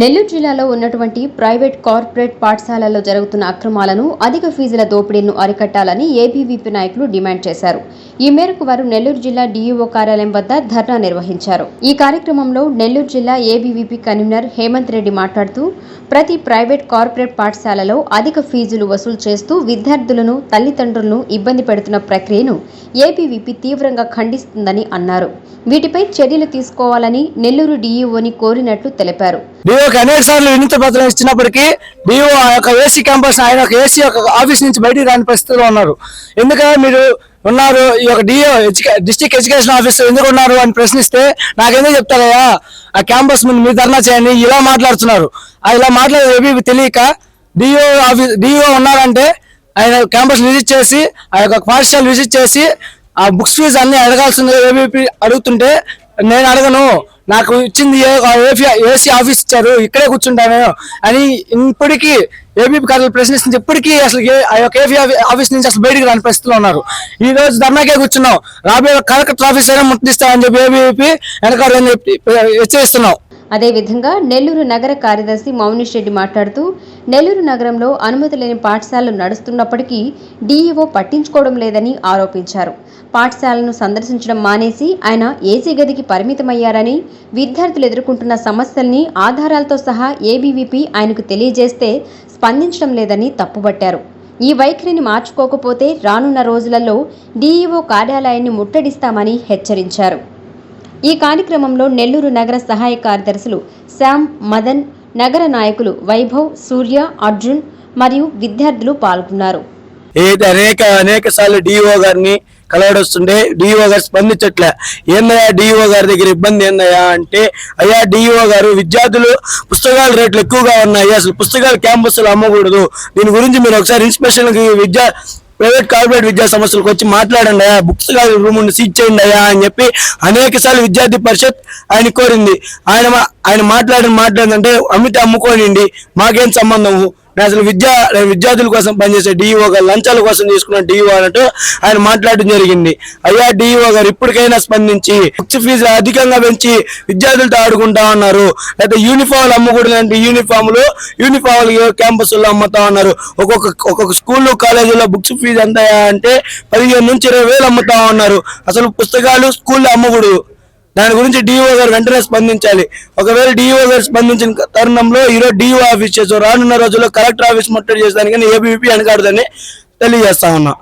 నెల్లూరు జిల్లాలో ఉన్నటువంటి private corporate పాఠశాలల్లో జరుగుతున్న అక్రమాలను అధిక ఫీజుల దోపిడీను అరికట్టాలని ఏబీవీపీ నాయకులు డిమాండ్ చేశారు. ఈ మేరకు వారు నెల్లూరు జిల్లా డీఈఓ కార్యాలయం వద్ద ధర్నా నిర్వహించారు. ఈ కార్యక్రమంలో నెల్లూరు జిల్లా ఏబీవీపీ కన్వీనర్ హేమంత్ రెడ్డి మాట్లాడుతూ ప్రతి ప్రైవేట్ కార్పొరేట్ పాఠశాలలో అధిక ఫీజులు వసూలు చేస్తూ విద్యార్థులను తల్లిదండ్రులను ఇబ్బంది పెడుతున్న ప్రక్రియను ఏబీవీపీ తీవ్రంగా ఖండిస్తుందని అన్నారు. వీటిపై చర్యలు తీసుకోవాలని నెల్లూరు డీఈఓని కోరినట్లు తెలిపారు. డిఓకి అనేక సార్లు వినతి పత్రం ఇచ్చినప్పటికీ డిఓ ఆ యొక్క ఏసీ క్యాంపస్ ఆయన ఒక ఏసీ యొక్క ఆఫీస్ నుంచి బయటికి రాని పరిస్థితిలో ఉన్నారు. ఎందుకంటే మీరు ఉన్నారు? ఈ యొక్క డిఓ డిస్టిక్ ఎడ్యుకేషన్ ఆఫీసర్ ఎందుకు ఉన్నారు అని ప్రశ్నిస్తే నాకెందుకు చెప్తారయ్యా? ఆ క్యాంపస్ ముందు మీరు ధర్నా చేయండి ఇలా మాట్లాడుతున్నారు. ఇలా మాట్లాడే ఏబీ తెలియక డిఓ ఆఫీస్ డిఓ ఉన్నారంటే ఆయన క్యాంపస్ విజిట్ చేసి ఆ యొక్క పాఠశాల విజిట్ చేసి ఆ బుక్స్ ఫీజు అన్ని అడగాల్సింది ఏబీపీ అడుగుతుంటే నేను అడగను. నాకు ఇచ్చింది ఏసీ ఆఫీస్ ఇచ్చారు ఇక్కడే కూర్చుంటాను అని ఇప్పటికీ ఏబీపీ కార్యలు ప్రశ్నిస్తుంది. ఇప్పటికీ అసలు ఏ- ఆ యొక్క ఏపీ ఆఫీస్ నుంచి అసలు బయటికి రాని పరిస్థితిలో ఉన్నారు. ఈ రోజు ధర్నాకే కూర్చున్నాం. రాబోయే కలెక్టర్ ఆఫీస్ అయినా ముట్టిస్తామని చెప్పి ఏబీపీ వెనకాలని చెప్పి హెచ్చరిస్తున్నాం. అదేవిధంగా నెల్లూరు నగర కార్యదర్శి మౌనిష్ రెడ్డి మాట్లాడుతూ నెల్లూరు నగరంలో అనుమతి లేని పాఠశాలలు నడుస్తున్నప్పటికీ డీఈఓ పట్టించుకోవడం లేదని ఆరోపించారు. పాఠశాలను సందర్శించడం మానేసి ఆయన ఏసీ గదికి పరిమితమయ్యారని విద్యార్థులు ఎదుర్కొంటున్న సమస్యల్ని ఆధారాలతో సహా ఏబీవీపీ ఆయనకు తెలియజేస్తే స్పందించడం లేదని తప్పుబట్టారు ఈ వైఖరిని మార్చుకోకపోతే రానున్న రోజులలో డీఈఓ కార్యాలయాన్ని ముట్టడిస్తామని హెచ్చరించారు. ఈ కార్యక్రమంలో నెల్లూరు నగర సహాయ కార్యదర్శులు శ్యామ్ మదన్ నగర నాయకులు వైభవ్ సూర్య అర్జున్ మరియు విద్యార్థులు పాల్గొన్నారు. ఏదైతే అనేక అనేక సార్లు డిఓ గారిని కలవడొస్తుండే డిఓ గారు స్పందించట్లే. ఏందయ్యా డిఓ గారి దగ్గర ఇబ్బంది ఏందయ్యా అంటే అయ్యా డిఓ గారు విద్యార్థులు పుస్తకాల రేట్లు ఎక్కువగా ఉన్నాయి అసలు పుస్తకాలు క్యాంపస్లో అమ్మకూడదు. దీని గురించి మీరు ఒకసారి ఇన్స్పెక్షన్ విద్యా ప్రైవేట్ కార్పొరేట్ విద్యా సంస్థలకు వచ్చి మాట్లాడండి అయ్యా బుక్స్ రూమ్ సీజ్ చేయండి అయ్యా అని చెప్పి అనేక సార్లు విద్యార్థి పరిషత్ ఆయన కోరింది. ఆయన మా- ఆయన మాట్లాడిన మాట్లాడిందంటే అమిత అమ్ముకోనిండి మాకేం సంబంధము? అసలు విద్యా విద్యార్థుల కోసం పనిచేసే డిఈఓ గారు లంచాల కోసం తీసుకున్న డిఈఓ అన్నట్టు ఆయన మాట్లాడడం జరిగింది. అయ్యా డిఈఓ గారు ఇప్పటికైనా స్పందించి బుక్స్ ఫీజు అధికంగా పెంచి విద్యార్థులతో ఆడుకుంటా ఉన్నారు లేదా యూనిఫామ్లు అమ్మకూడదంటే యూనిఫామ్లు యూనిఫామ్లు క్యాంపస్లో అమ్ముతా ఉన్నారు ఒక్కొక్క ఒక్కొక్క స్కూల్లో కాలేజీలో బుక్స్ ఫీజు ఎంత అంటే పదిహేను నుంచి ఇరవై వేలు అమ్ముతా ఉన్నారు అసలు పుస్తకాలు స్కూల్లో అమ్మకూడదు. దాని గురించి డిఓ గారు వెంటనే స్పందించాలి. ఒకవేళ డిఓ గారు స్పందించిన తరుణంలో ఈరోజు డిఓ ఆఫీస్ చేసాం రానున్న రోజుల్లో కలెక్టర్ ఆఫీస్ ముట్టడి చేసేదానికి ఏబీపీ వెనకాడదని తెలియజేస్తా ఉన్నా.